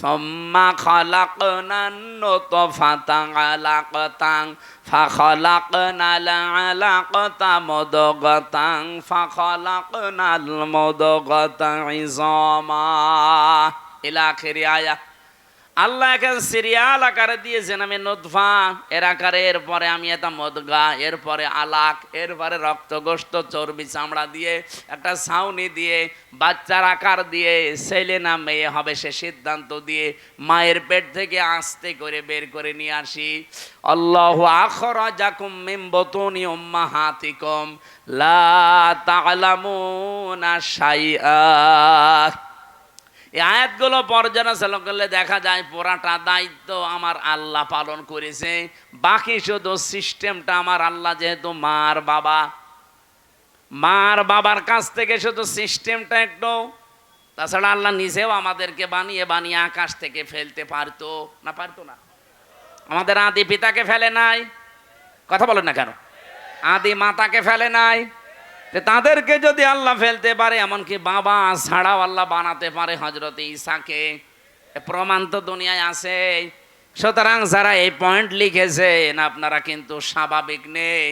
ثم خلقنا النطفة علقة فخلقنا العلقة مضغة فخلقنا المضغة عظاما إلى آخر آية আল্লাহ একে সিরিয়াল আকারে দিয়েছেন, আমি নদফা এর আকারে এরপরে আমি এটা মদগা এরপরে আলাক এরপরে রক্তগোস্ত, চর্বি চামড়া দিয়ে, একটা ছাউনি দিয়ে, বাচ্চার আকার দিয়ে, ছেলে না মেয়ে হবে সে সিদ্ধান্ত দিয়ে, মায়ের পেট থেকে আস্তে করে বের করে নিয়ে আসি। আল্লাহ আখরা জাকুম মিম বতুনি উম্মাহাতিকুম, লা তা'লামুনা শাইআ। এই আয়াতগুলো পর্যালোচনা করলে দেখা যায় পুরাটা দায়িত্ব আমার আল্লাহ পালন করেছে। বাকি শুধু সিস্টেমটা আমার আল্লাহ যেহেতু মার বাবা। মার বাবার কাছ থেকে শুধু সিস্টেমটা একটু। তাছাড়া আল্লাহ নিজেও আমাদেরকে বানিয়ে বানিয়ে আকাশ থেকে ফেলতে পারতো না পারতো না। আমাদের আদি পিতাকে ফেলে নাই। কথা বলেন না কেন? আদি মাতাকে ফেলে নাই। তাদেরকে যদি আল্লাহ ফেলতে পারে, এমনকি বাবা ছাড়াও আল্লাহ বানাতে পারে হজরত ইসাকে প্রমাণ তো দুনিয়ায় আছে সুতরাং যারা এই পয়েন্ট লিখেছেন, আপনারা কিন্তু স্বাভাবিক নেই।